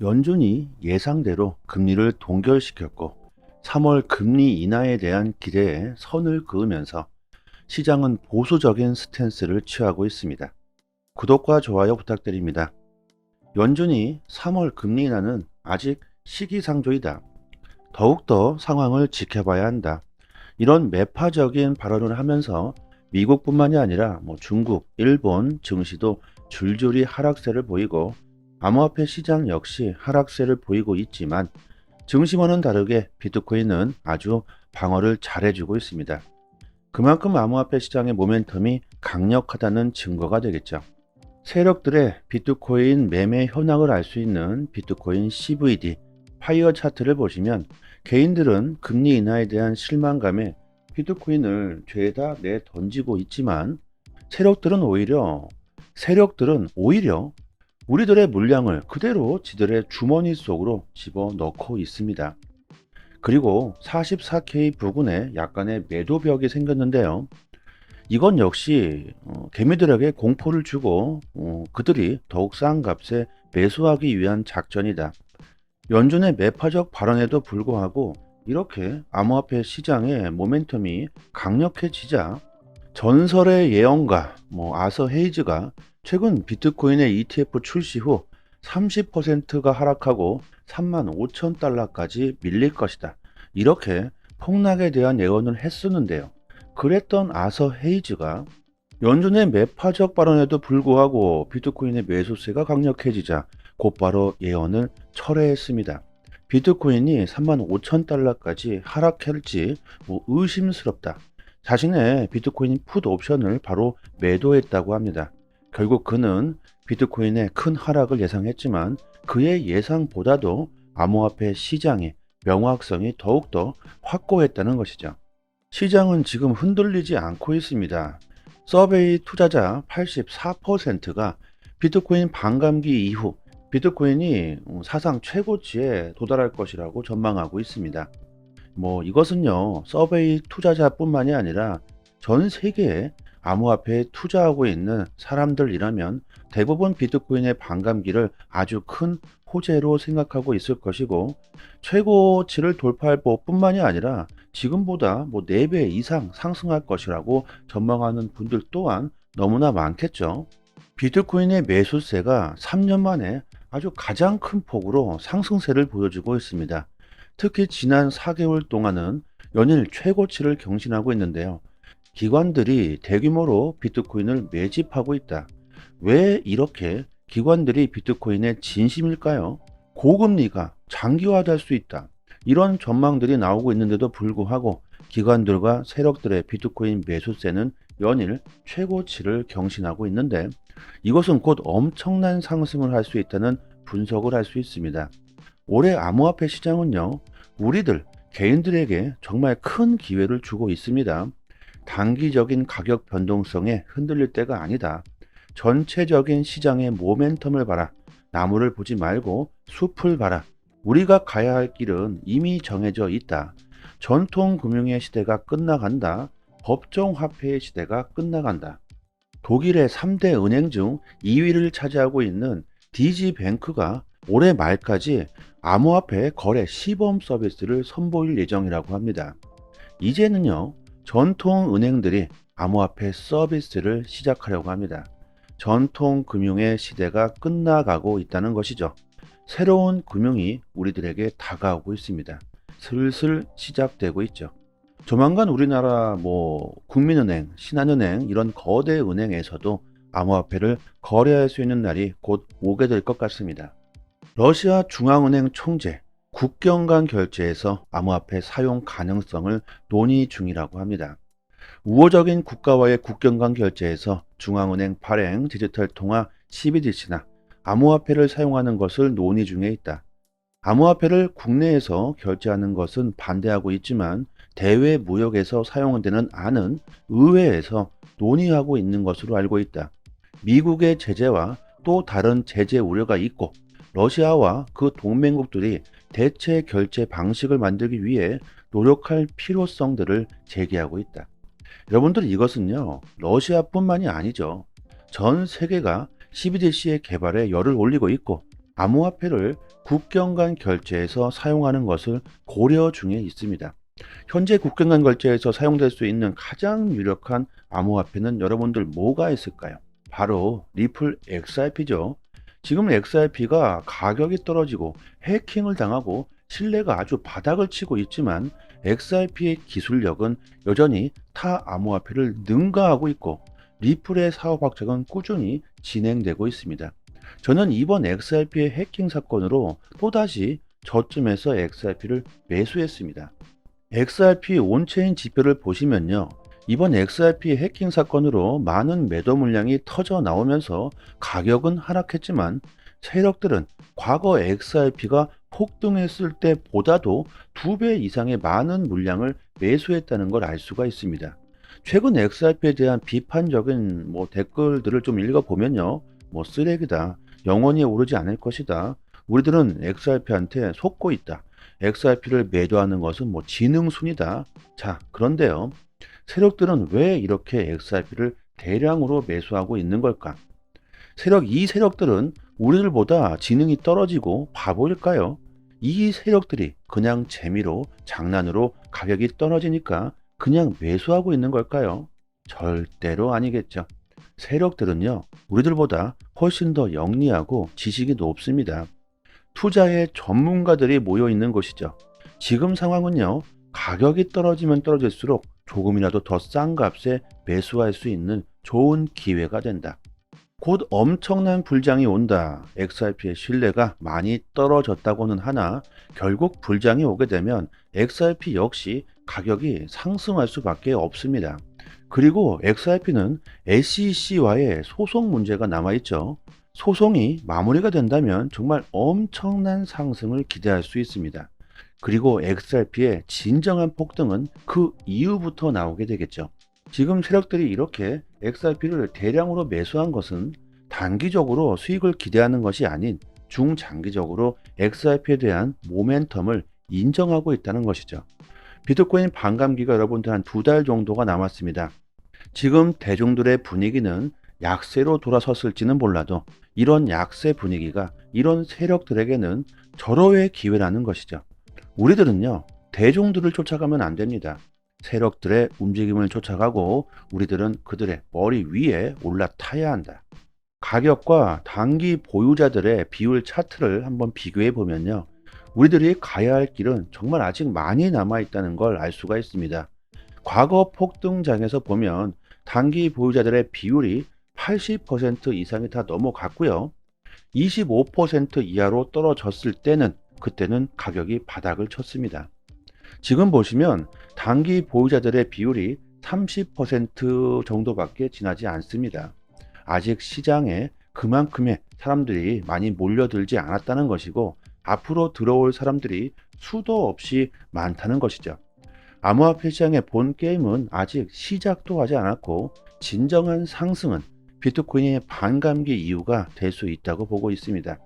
연준이 예상대로 금리를 동결시켰고 3월 금리 인하에 대한 기대에 선을 그으면서 시장은 보수적인 스탠스를 취하고 있습니다. 구독과 좋아요 부탁드립니다. 연준이 3월 금리 인하는 아직 시기상조이다. 더욱더 상황을 지켜봐야 한다. 이런 매파적인 발언을 하면서 미국뿐만이 아니라 뭐 중국, 일본 증시도 줄줄이 하락세를 보이고 암호화폐 시장 역시 하락세를 보이고 있지만 증시와는 다르게 비트코인은 아주 방어를 잘해주고 있습니다. 그만큼 암호화폐 시장의 모멘텀이 강력하다는 증거가 되겠죠. 세력들의 비트코인 매매 현황을 알 수 있는 비트코인 CVD 파이어 차트를 보시면 개인들은 금리 인하에 대한 실망감에 비트코인을 죄다 내 던지고 있지만 세력들은 오히려 세력들은 오히려 우리들의 물량을 그대로 지들의 주머니 속으로 집어넣고 있습니다. 그리고 44K 부근에 약간의 매도벽이 생겼는데요. 이건 역시 어, 개미들에게 공포를 주고 어, 그들이 더욱 싼 값에 매수하기 위한 작전이다. 연준의 매파적 발언에도 불구하고 이렇게 암호화폐 시장의 모멘텀이 강력해지자 전설의 예언가 뭐 아서 헤이즈가 최근 비트코인의 ETF 출시 후 30%가 하락하고 3만 5천 달러까지 밀릴 것이다. 이렇게 폭락에 대한 예언을 했었는데요. 그랬던 아서 헤이즈가 연준의 매파적 발언에도 불구하고 비트코인의 매수세가 강력해지자 곧바로 예언을 철회했습니다. 비트코인이 3만 5천 달러까지 하락할지 뭐 의심스럽다. 자신의 비트코인 풋 옵션을 바로 매도했다고 합니다. 결국 그는 비트코인의 큰 하락을 예상했지만 그의 예상보다도 암호화폐 시장의 명확성이 더욱더 확고했다는 것이죠. 시장은 지금 흔들리지 않고 있습니다. 서베이 투자자 84%가 비트코인 반감기 이후 비트코인이 사상 최고치에 도달할 것이라고 전망하고 있습니다. 뭐 이것은요 서베이 투자자뿐만이 아니라 전 세계에 암호화폐에 투자하고 있는 사람들이라면 대부분 비트코인의 반감기를 아주 큰 호재로 생각하고 있을 것이고 최고치를 돌파할 뿐만이 아니라 지금보다 뭐 4배 이상 상승할 것이라고 전망하는 분들 또한 너무나 많겠죠. 비트코인의 매수세가 3년 만에 아주 가장 큰 폭으로 상승세를 보여주고 있습니다. 특히 지난 4개월 동안은 연일 최고치를 경신하고 있는데요. 기관들이 대규모로 비트코인을 매집하고 있다. 왜 이렇게 기관들이 비트코인에 진심일까요? 고금리가 장기화될 수 있다. 이런 전망들이 나오고 있는데도 불구하고 기관들과 세력들의 비트코인 매수세는 연일 최고치를 경신하고 있는데 이것은 곧 엄청난 상승을 할 수 있다는 분석을 할 수 있습니다. 올해 암호화폐 시장은요, 우리들 개인들에게 정말 큰 기회를 주고 있습니다. 단기적인 가격 변동성에 흔들릴 때가 아니다. 전체적인 시장의 모멘텀을 봐라. 나무를 보지 말고 숲을 봐라. 우리가 가야 할 길은 이미 정해져 있다. 전통 금융의 시대가 끝나간다. 법정 화폐의 시대가 끝나간다. 독일의 3대 은행 중 2위를 차지하고 있는 DG뱅크가 올해 말까지 암호화폐 거래 시범 서비스를 선보일 예정이라고 합니다. 이제는요, 전통 은행들이 암호화폐 서비스를 시작하려고 합니다. 전통 금융의 시대가 끝나가고 있다는 것이죠. 새로운 금융이 우리들에게 다가오고 있습니다. 슬슬 시작되고 있죠. 조만간 우리나라 뭐 국민은행, 신한은행 이런 거대 은행에서도 암호화폐를 거래할 수 있는 날이 곧 오게 될 것 같습니다. 러시아 중앙은행 총재 국경 간 결제에서 암호화폐 사용 가능성을 논의 중이라고 합니다. 우호적인 국가와의 국경 간 결제에서 중앙은행 발행 디지털 통화 CBDC나 암호화폐를 사용하는 것을 논의 중에 있다. 암호화폐를 국내에서 결제하는 것은 반대하고 있지만 대외 무역에서 사용되는 안은 의회에서 논의하고 있는 것으로 알고 있다. 미국의 제재와 또 다른 제재 우려가 있고 러시아와 그 동맹국들이 대체 결제 방식을 만들기 위해 노력할 필요성들을 제기하고 있다. 여러분들 이것은요, 러시아뿐만이 아니죠. 전 세계가 CBDC의 개발에 열을 올리고 있고, 암호화폐를 국경 간 결제에서 사용하는 것을 고려 중에 있습니다. 현재 국경 간 결제에서 사용될 수 있는 가장 유력한 암호화폐는 여러분들 뭐가 있을까요? 바로 리플 XRP죠. 지금 XRP가 가격이 떨어지고 해킹을 당하고 신뢰가 아주 바닥을 치고 있지만 XRP의 기술력은 여전히 타 암호화폐를 능가하고 있고 리플의 사업 확장은 꾸준히 진행되고 있습니다. 저는 이번 XRP의 해킹 사건으로 또다시 저점에서 XRP를 매수했습니다. XRP 온체인 지표를 보시면요. 이번 XRP 해킹 사건으로 많은 매도 물량이 터져 나오면서 가격은 하락했지만 세력들은 과거 XRP가 폭등했을 때보다도 두 배 이상의 많은 물량을 매수했다는 걸 알 수가 있습니다. 최근 XRP에 대한 비판적인 뭐 댓글들을 좀 읽어보면요. 뭐 쓰레기다. 영원히 오르지 않을 것이다. 우리들은 XRP한테 속고 있다. XRP를 매도하는 것은 뭐 지능순이다. 자, 그런데요. 세력들은 왜 이렇게 XRP를 대량으로 매수하고 있는 걸까? 세력, 이 세력들은 우리들보다 지능이 떨어지고 바보일까요? 이 세력들이 그냥 재미로 장난으로 가격이 떨어지니까 그냥 매수하고 있는 걸까요? 절대로 아니겠죠. 세력들은요, 우리들보다 훨씬 더 영리하고 지식이 높습니다. 투자의 전문가들이 모여 있는 곳이죠. 지금 상황은요, 가격이 떨어지면 떨어질수록 조금이라도 더 싼 값에 매수할 수 있는 좋은 기회가 된다. 곧 엄청난 불장이 온다. XRP의 신뢰가 많이 떨어졌다고는 하나 결국 불장이 오게 되면 XRP 역시 가격이 상승할 수밖에 없습니다. 그리고 XRP는 SEC와의 소송 문제가 남아있죠. 소송이 마무리가 된다면 정말 엄청난 상승을 기대할 수 있습니다. 그리고 XRP의 진정한 폭등은 그 이후부터 나오게 되겠죠. 지금 세력들이 이렇게 XRP를 대량으로 매수한 것은 단기적으로 수익을 기대하는 것이 아닌 중장기적으로 XRP에 대한 모멘텀을 인정하고 있다는 것이죠. 비트코인 반감기가 여러분들 한 두 달 정도가 남았습니다. 지금 대중들의 분위기는 약세로 돌아섰을지는 몰라도 이런 약세 분위기가 이런 세력들에게는 절호의 기회라는 것이죠. 우리들은요, 대중들을 쫓아가면 안 됩니다. 세력들의 움직임을 쫓아가고 우리들은 그들의 머리 위에 올라타야 한다. 가격과 단기 보유자들의 비율 차트를 한번 비교해 보면요. 우리들이 가야 할 길은 정말 아직 많이 남아 있다는 걸 알 수가 있습니다. 과거 폭등장에서 보면 단기 보유자들의 비율이 80% 이상이 다 넘어갔고요. 25% 이하로 떨어졌을 때는 그때는 가격이 바닥을 쳤습니다. 지금 보시면 단기 보유자들의 비율이 30% 정도밖에 지나지 않습니다. 아직 시장에 그만큼의 사람들이 많이 몰려들지 않았다는 것이고 앞으로 들어올 사람들이 수도 없이 많다는 것이죠. 암호화폐 시장의 본 게임은 아직 시작도 하지 않았고 진정한 상승은 비트코인의 반감기 이유가 될 수 있다고 보고 있습니다.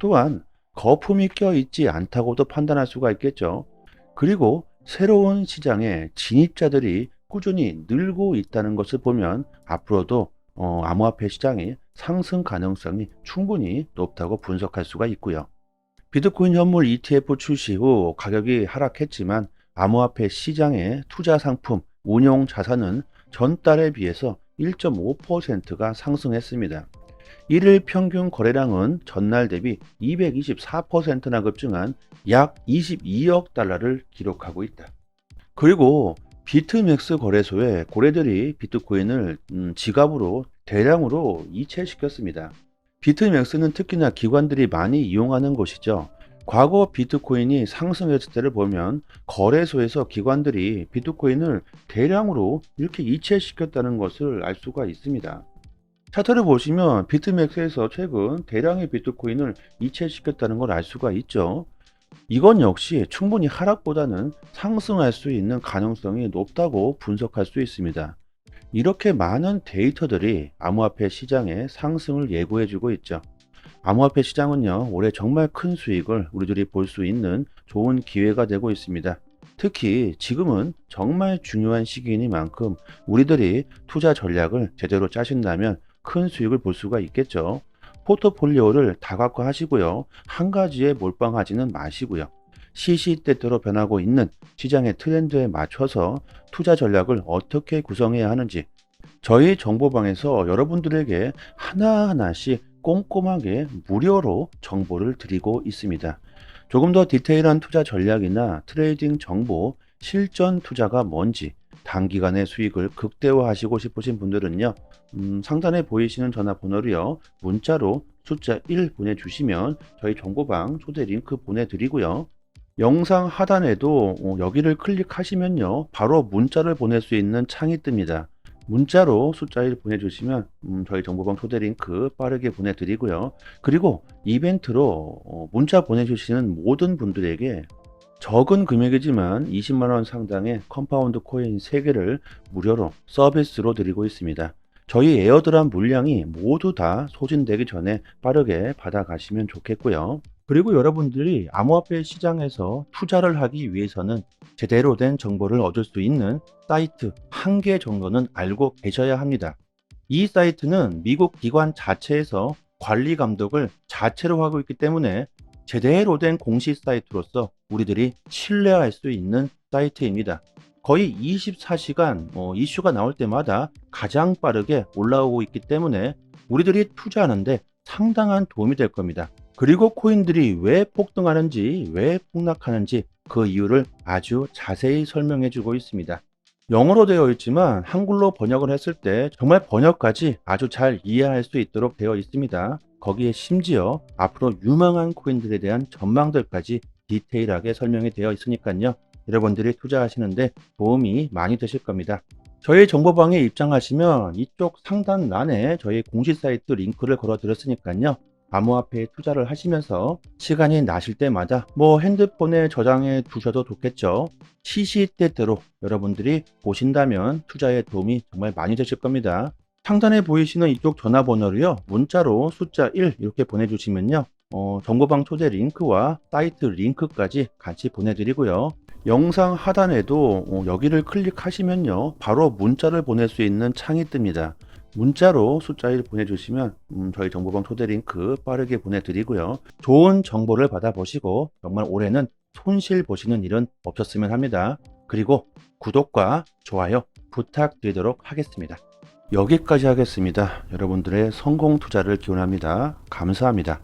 또한 거품이 껴 있지 않다고도 판단할 수가 있겠죠. 그리고 새로운 시장에 진입자들이 꾸준히 늘고 있다는 것을 보면 앞으로도 어, 암호화폐 시장이 상승 가능성이 충분히 높다고 분석할 수가 있고요. 비트코인 현물 ETF 출시 후 가격이 하락했지만 암호화폐 시장의 투자 상품 운용 자산은 전달에 비해서 1.5%가 상승했습니다. 1일 평균 거래량은 전날 대비 224%나 급증한 약 22억 달러를 기록하고 있다. 그리고 비트맥스 거래소에 고래들이 비트코인을 음, 지갑으로 대량으로 이체시켰습니다. 비트맥스는 특히나 기관들이 많이 이용하는 곳이죠. 과거 비트코인이 상승했을 때를 보면 거래소에서 기관들이 비트코인을 대량으로 이렇게 이체시켰다는 것을 알 수가 있습니다. 차트를 보시면 비트맥스에서 최근 대량의 비트코인을 이체시켰다는 걸 알 수가 있죠. 이건 역시 충분히 하락보다는 상승할 수 있는 가능성이 높다고 분석할 수 있습니다. 이렇게 많은 데이터들이 암호화폐 시장의 상승을 예고해주고 있죠. 암호화폐 시장은요, 올해 정말 큰 수익을 우리들이 볼 수 있는 좋은 기회가 되고 있습니다. 특히 지금은 정말 중요한 시기이니만큼 우리들이 투자 전략을 제대로 짜신다면 큰 수익을 볼 수가 있겠죠. 포트폴리오를 다각화 하시고요. 한 가지에 몰빵하지는 마시고요. 시시때때로 변하고 있는 시장의 트렌드에 맞춰서 투자 전략을 어떻게 구성해야 하는지 저희 정보방에서 여러분들에게 하나하나씩 꼼꼼하게 무료로 정보를 드리고 있습니다. 조금 더 디테일한 투자 전략이나 트레이딩 정보, 실전 투자가 뭔지 단기간에 수익을 극대화하시고 싶으신 분들은요. 음, 상단에 보이시는 전화번호로요. 문자로 숫자 1 보내주시면 저희 정보방 초대 링크 보내드리고요. 영상 하단에도 어, 여기를 클릭하시면요. 바로 문자를 보낼 수 있는 창이 뜹니다. 문자로 숫자 1 보내주시면 음, 저희 정보방 초대 링크 빠르게 보내드리고요. 그리고 이벤트로 어, 문자 보내주시는 모든 분들에게 적은 금액이지만 20만원 상당의 컴파운드 코인 3개를 무료로 서비스로 드리고 있습니다. 저희 에어드랍 물량이 모두 다 소진되기 전에 빠르게 받아가시면 좋겠고요. 그리고 여러분들이 암호화폐 시장에서 투자를 하기 위해서는 제대로 된 정보를 얻을 수 있는 사이트 한 개 정도는 알고 계셔야 합니다. 이 사이트는 미국 기관 자체에서 관리 감독을 자체로 하고 있기 때문에 제대로 된 공식 사이트로서 우리들이 신뢰할 수 있는 사이트입니다. 거의 24시간 어, 이슈가 나올 때마다 가장 빠르게 올라오고 있기 때문에 우리들이 투자하는데 상당한 도움이 될 겁니다. 그리고 코인들이 왜 폭등하는지, 왜 폭락하는지 그 이유를 아주 자세히 설명해 주고 있습니다. 영어로 되어 있지만 한글로 번역을 했을 때 정말 번역까지 아주 잘 이해할 수 있도록 되어 있습니다. 거기에 심지어 앞으로 유망한 코인들에 대한 전망들까지 디테일하게 설명이 되어 있으니까요. 여러분들이 투자하시는데 도움이 많이 되실 겁니다. 저희 정보방에 입장하시면 이쪽 상단란에 저희 공식 사이트 링크를 걸어 드렸으니까요. 암호화폐에 투자를 하시면서 시간이 나실 때마다 뭐 핸드폰에 저장해 두셔도 좋겠죠. 시시때때로 여러분들이 보신다면 투자에 도움이 정말 많이 되실 겁니다. 상단에 보이시는 이쪽 전화번호로요. 문자로 숫자 1 이렇게 보내주시면요. 어, 정보방 초대 링크와 사이트 링크까지 같이 보내드리고요. 영상 하단에도 어, 여기를 클릭하시면요. 바로 문자를 보낼 수 있는 창이 뜹니다. 문자로 숫자 1 보내주시면 음, 저희 정보방 초대 링크 빠르게 보내드리고요. 좋은 정보를 받아보시고 정말 올해는 손실 보시는 일은 없었으면 합니다. 그리고 구독과 좋아요 부탁드리도록 하겠습니다. 여기까지 하겠습니다. 여러분들의 성공 투자를 기원합니다. 감사합니다.